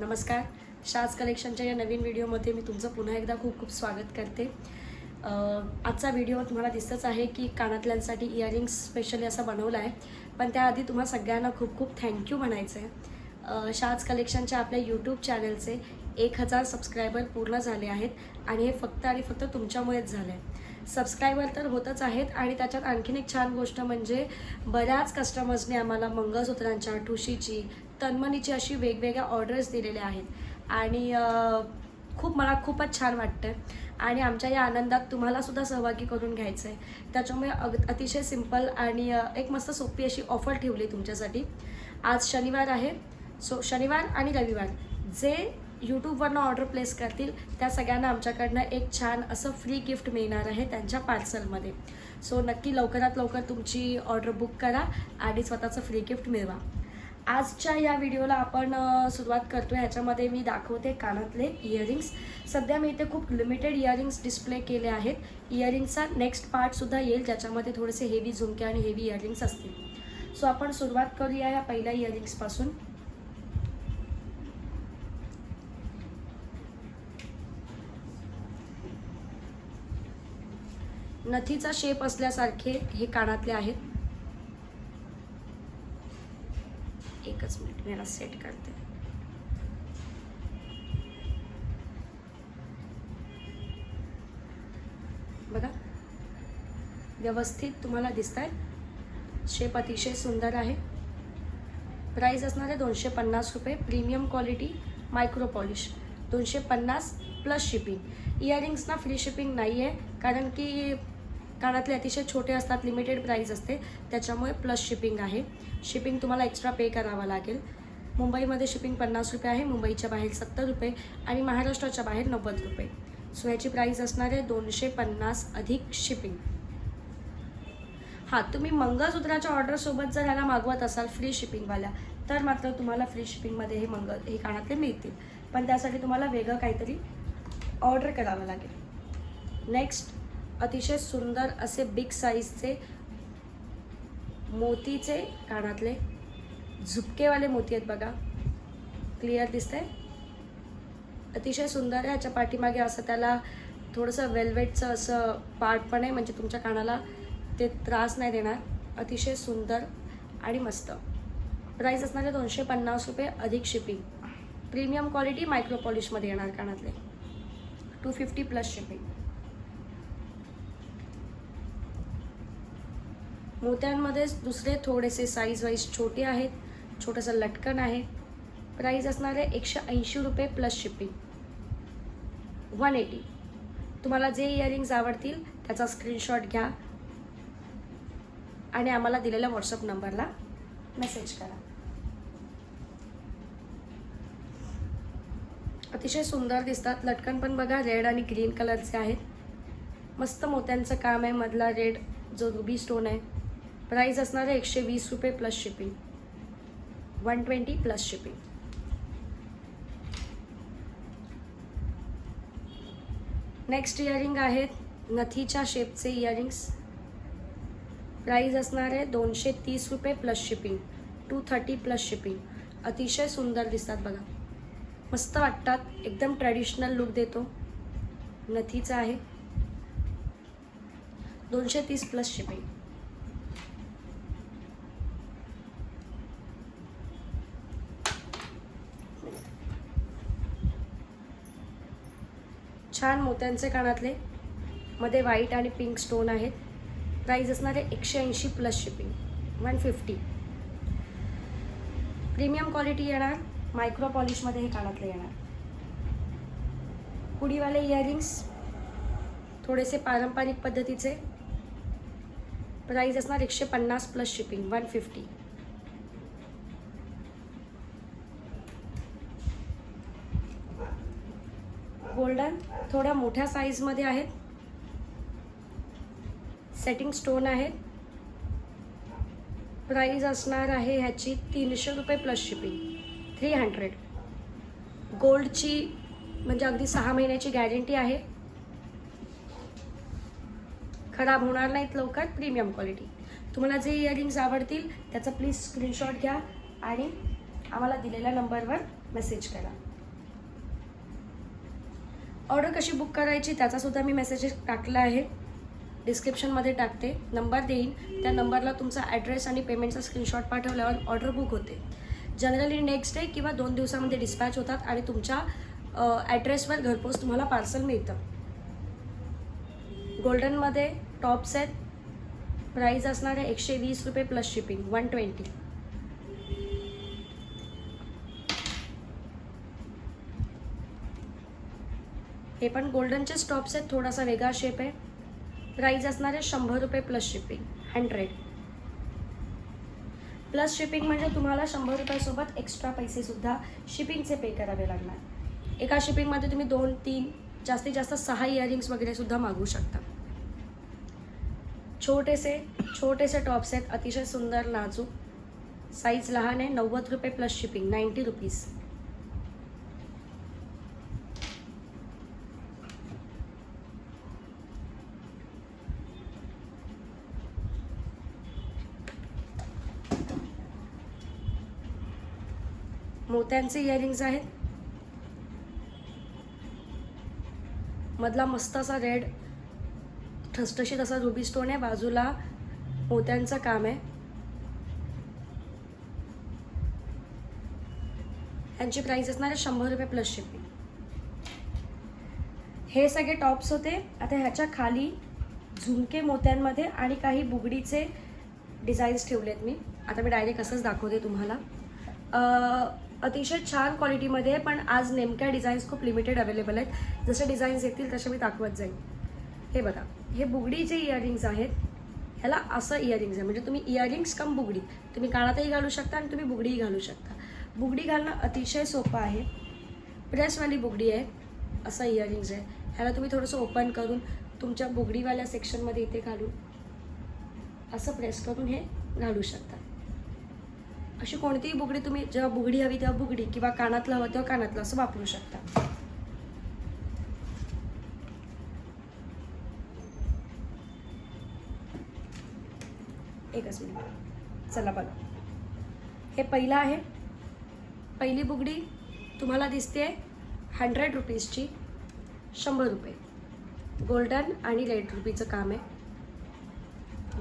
नमस्कार. शाज कलेक्शनच्या या नवीन व्हिडिओमध्ये मी तुमचं पुन्हा एकदा खूप खूप स्वागत करते. आजचा व्हिडिओ तुम्हाला दिसतच आहे की कानातल्यांसाठी इयरिंग्स स्पेशली असा बनवला आहे. पण त्याआधी तुम्हाला सगळ्यांना खूप खूप थँक्यू म्हणायचं आहे शाज कलेक्शनच्या आपल्या यूट्यूब चॅनलचे एक हजार सबस्क्रायबर पूर्ण झाले आहेत आणि हे फक्त आणि फक्त तुमच्यामुळेच झालं आहे सबस्क्रायबर तर होतच आहेत आणि त्याच्यात आणखीन एक छान गोष्ट म्हणजे बऱ्याच कस्टमर्सने आम्हाला मंगळसूत्रांच्या ठुशीची तन्मनीची अशी वेगवेगळ्या ऑर्डर्स दिलेल्या आहेत. आणि खूप मला खूपच छान वाटतं आणि आमच्या या आनंदात तुम्हालासुद्धा सहभागी करून घ्यायचं आहे त्याच्यामुळे अग अतिशय सिंपल आणि एक मस्त सोपी अशी ऑफर ठेवली तुमच्यासाठी. आज शनिवार आहे. सो शनिवार आणि रविवार जे यूट्यूबवरनं ऑर्डर प्लेस करतील त्या सगळ्यांना आमच्याकडनं एक छान असं फ्री गिफ्ट मिळणार आहे त्यांच्या पार्सलमध्ये सो नक्की लवकरात लवकर तुमची ऑर्डर बुक करा आणि स्वतःचं फ्री गिफ्ट मिळवा. आजच्या या व्हिडिओला आपण सुरुवात करतो ह्याच्यामध्ये मी दाखवते कानातले इयरिंग्स सध्या मी इथे खूप लिमिटेड इयरिंग्स डिस्प्ले केले आहेत. इयरिंगचा नेक्स्ट पार्टसुद्धा येईल ज्याच्यामध्ये थोडेसे हेवी झुमके आणि हेवी इयरिंग्स असतील. सो आपण सुरुवात करूया या पहिल्या इयरिंग्सपासून नथीचा शेप असल्यासारखे हे कानातले आहेत. एकच मिनिट मी याला सेट करते. बघा. व्यवस्थित तुम्हाला दिसत आहेत शेप अतिशय सुंदर आहे. प्राईस असणार आहे दोनशे पन्नास रुपये. प्रीमियम क्वालिटी मायक्रो पॉलिश दोनशे पन्नास प्लस शिपिंग इयरिंग्सना फ्री शिपिंग नाही आहे कारण की कानातले अतिशय छोटे असतात लिमिटेड प्राईस असते. त्याच्यामुळे प्लस शिपिंग आहे. शिपिंग तुम्हाला एक्स्ट्रा पे करावा लागेल. मुंबईमध्ये शिपिंग पन्नास रुपये आहे मुंबईच्या बाहेर सत्तर रुपये आणि महाराष्ट्राच्या बाहेर नव्वद रुपये. सो याची प्राईस असणार आहे दोनशे पन्नास अधिक शिपिंग हां तुम्ही मंगळसूत्राच्या ऑर्डरसोबत जर ह्याला मागवत असाल फ्री शिपिंगवाल्या तर मात्र तुम्हाला फ्री शिपिंगमध्ये हे मंगळ हे कानातले मिळतील. पण त्यासाठी तुम्हाला वेगळं काहीतरी ऑर्डर करावं लागेल. नेक्स्ट अतिशय सुंदर असे बिग साईजचे मोतीचे कानातले झुपकेवाले मोती आहेत बघा. क्लिअर दिसतंय? अतिशय सुंदर आहे. ह्याच्या पाठीमागे असं त्याला थोडंसं वेल्वेटचं असं पार्ट पण आहे. म्हणजे तुमच्या कानाला ते त्रास नाही देणार. अतिशय सुंदर आणि मस्त. प्राईस असणारे दोनशे पन्नास रुपये अधिक शिपिंग प्रीमियम क्वालिटी मायक्रो पॉलिशमध्ये येणार कानातले. टू फिफ्टी प्लस शिपिंग मोत्यांमध्येच दुसरे थोडेसे साईज वाईज छोटे आहेत छोटंसं लटकन आहे. प्राईज असणार आहे एकशे ऐंशी रुपये प्लस शिपिंग वन एटी तुम्हाला जे इयरिंग्स आवडतील त्याचा स्क्रीनशॉट घ्या. आणि आम्हाला दिलेल्या व्हॉट्सअप नंबरला मेसेज करा. अतिशय सुंदर दिसतात. लटकन पण बघा रेड आणि ग्रीन कलरचे आहेत. मस्त मोत्यांचं काम आहे. मधला रेड जो रुबी स्टोन आहे. प्राईज असणार आहे एकशे वीस रुपये plus shipping one twenty plus shipping next earring आहेत नथीच्या शेपचे इयरिंग्स प्राईज असणार आहे दोनशे तीस रुपये plus shipping two thirty plus shipping अतिशय सुंदर दिसतात बघा. मस्त वाटतात. एकदम ट्रॅडिशनल लुक देतो. नथीचा आहे. दोनशे तीस प्लस शिपिंग छान मोत्यांचे कानातले. मध्ये व्हाईट आणि पिंक स्टोन आहेत. प्राईज असणार आहे एकशे ऐंशी plus shipping one fifty premium quality येणार. मायक्रो पॉलिशमध्ये हे कानातले येणार. कुडीवाले इयरिंग्स थोडेसे पारंपरिक पद्धतीचे. प्राईज असणार एकशे पन्नास plus shipping one fifty golden थोड्या मोठ्या साईजमध्ये आहेत. सेटिंग स्टोन आहे. प्राईज असणार आहे ह्याची तीनशे रुपये प्लस शिपिंग थ्री हंड्रेड गोल्डची म्हणजे अगदी सहा महिन्याची गॅरंटी आहे. खराब होणार नाहीत लवकर प्रीमियम क्वालिटी तुम्हाला जे इयरिंग्स आवडतील त्याचा प्लीज स्क्रीनशॉट घ्या आणि आम्हाला दिलेल्या नंबरवर मेसेज करा. ऑर्डर कशी बुक करायची त्याचासुद्धा मी मेसेज टाकला आहे. डिस्क्रिप्शनमध्ये टाकते. नंबर देईन. त्या नंबरला तुमचा ॲड्रेस आणि पेमेंटचा स्क्रीनशॉट पाठवल्यावर ऑर्डर बुक होते. जनरली नेक्स्ट डे किंवा दोन दिवसामध्ये डिस्पॅच होतात आणि तुमच्या ॲड्रेसवर घरपोच तुम्हाला पार्सल मिळतं. गोल्डनमध्ये टॉप्स आहेत प्राईज असणार आहे एकशे वीस रुपये प्लस शिपिंग वन ट्वेंटी हे पण गोल्डनचेच टॉप्स आहेत थोडासा वेगळा शेप आहे. प्राईज असणार आहे शंभर रुपये plus shipping hundred plus shipping म्हणजे तुम्हाला शंभर रुपयासोबत एक्स्ट्रा पैसेसुद्धा शिपिंगचे पे करावे लागणार. एका शिपिंगमध्ये तुम्ही दोन तीन जास्तीत जास्त सहा इयरिंग्स वगैरेसुद्धा मागू शकता. छोटेसे छोटेसे टॉप्स आहेत अतिशय सुंदर नाजूक. साईज लहान आहे नव्वद रुपये प्लस शिपिंग नाईंटी रुपीज मोत्यांचे इयरिंग्स आहेत. मधला मस्त असा रेड ठसठशीत असा रुबी स्टोन आहे. बाजूला मोत्यांचं काम आहे. यांची प्राइस असणार आहे शंभर रुपये प्लस शिपिंग हे सगळे टॉप्स होते. आता ह्याच्या खाली झुमके मोत्यांमध्ये आणि काही बुगडीचे डिझाईन्स ठेवलेत मी. आता मी डायरेक्ट असंच दाखवते तुम्हाला. अतिशय छान क्वालिटीमध्ये आहे पण आज नेमक्या डिझाईन्स खूप लिमिटेड अवेलेबल आहेत. जसे डिझाईन्स येतील तसे मी दाखवत जाईन. हे बघा हे बुगडी जे इयरिंग्स आहेत ह्याला असं इयरिंग्स आहे. म्हणजे तुम्ही इयरिंग्स कम बुगडी. तुम्ही कानातही घालू शकता आणि तुम्ही बुगडीही घालू शकता. बुगडी घालणं अतिशय सोपं आहे. प्रेसवाली बुगडी आहे. असं इयरिंग्स आहे. ह्याला तुम्ही थोडंसं ओपन करून तुमच्या बुगडीवाल्या सेक्शनमध्ये इथे घालून असं प्रेस करून हे घालू शकता. अशी कोणतीही बुगडी तुम्ही जेव्हा बुगडी हवी तेव्हा बुगडी किंवा कानातलं हवं तेव्हा कानातलं असं वापरू शकता. एकच मिनिट. चला बघा. हे पहिलं आहे. पहिली बुगडी तुम्हाला दिसते हंड्रेड रुपीजची शंभर रुपये. गोल्डन आणि रेड रुपीचं काम आहे.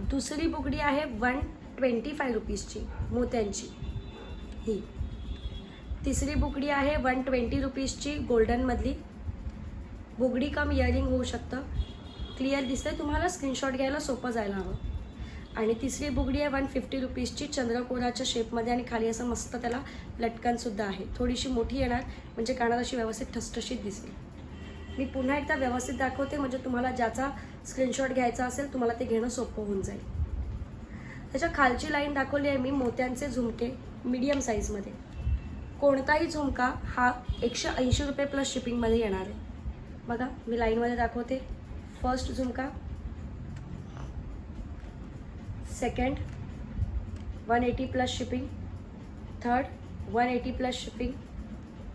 दुसरी बुगडी आहे वन ट्वेंटी फाय रुपीजची मोत्यांची. ही. तिसरी बुगडी आहे वन ट्वेंटी रुपीजची गोल्डनमधली. बुगडी कम इयरिंग होऊ शकतं. क्लिअर दिसतंय तुम्हाला? स्क्रीनशॉट घ्यायला सोपं जायला हवं. आणि तिसरी बुगडी आहे वन फिफ्टी रुपीजची चंद्रकोराच्या शेपमध्ये आणि खाली असं मस्त त्याला लटकनसुद्धा आहे. थोडीशी मोठी येणार म्हणजे कानात अशी व्यवस्थित ठसठशीत दिसेल. मी पुन्हा एकदा व्यवस्थित दाखवते म्हणजे तुम्हाला ज्याचा स्क्रीनशॉट घ्यायचा असेल तुम्हाला ते घेणं सोपं होऊन जाईल. त्याच्या खालची लाईन दाखवली आहे मी मोत्यांचे झुमके मीडियम साईजमध्ये कोणताही झुमका हा एकशे ऐंशी रुपये प्लस शिपिंगमध्ये येणार आहे. बघा मी लाईनमध्ये दाखवते. First jhumka. Second one eighty plus shipping third one eighty plus shipping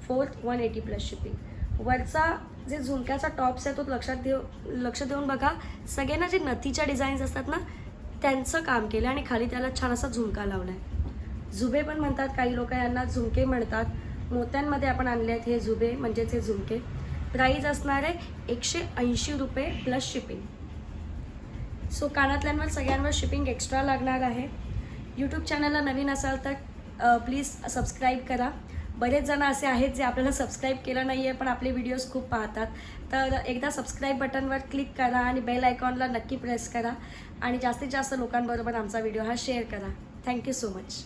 fourth one eighty plus shipping वरचा जे झुमक्याचा टॉप्स आहे तो लक्षात देऊ लक्ष देऊन बघा. सगळ्यांना जे नथीच्या डिझाईन्स असतात ना त्यांचं काम केलं आणि खाली त्याला छान असा झुमका लावला आहे झुबे पण म्हणतात काही लोक यांना झुमके म्हणतात. मोत्यांमध्ये आपण आणले आहेत हे झुबे म्हणजेच हे झुमके प्राईज असणार आहे एकशे ऐंशी रुपये प्लस शिपिंग सो कानातल्यांवर सगळ्यांवर शिपिंग एक्स्ट्रा लागणार आहे. यूट्यूब चॅनलला नवीन असाल तर प्लीज सबस्क्राईब करा. बरेच जण असे आहेत जे आपल्याला सबस्क्राईब केलं नाही आहे पण आपले व्हिडिओज खूप पाहतात. तर एकदा सबस्क्राईब बटनवर क्लिक करा आणि बेल आयकॉनला नक्की प्रेस करा. आणि जास्तीत जास्त लोकांबरोबर आमचा व्हिडिओ हा शेअर करा. Thank you so much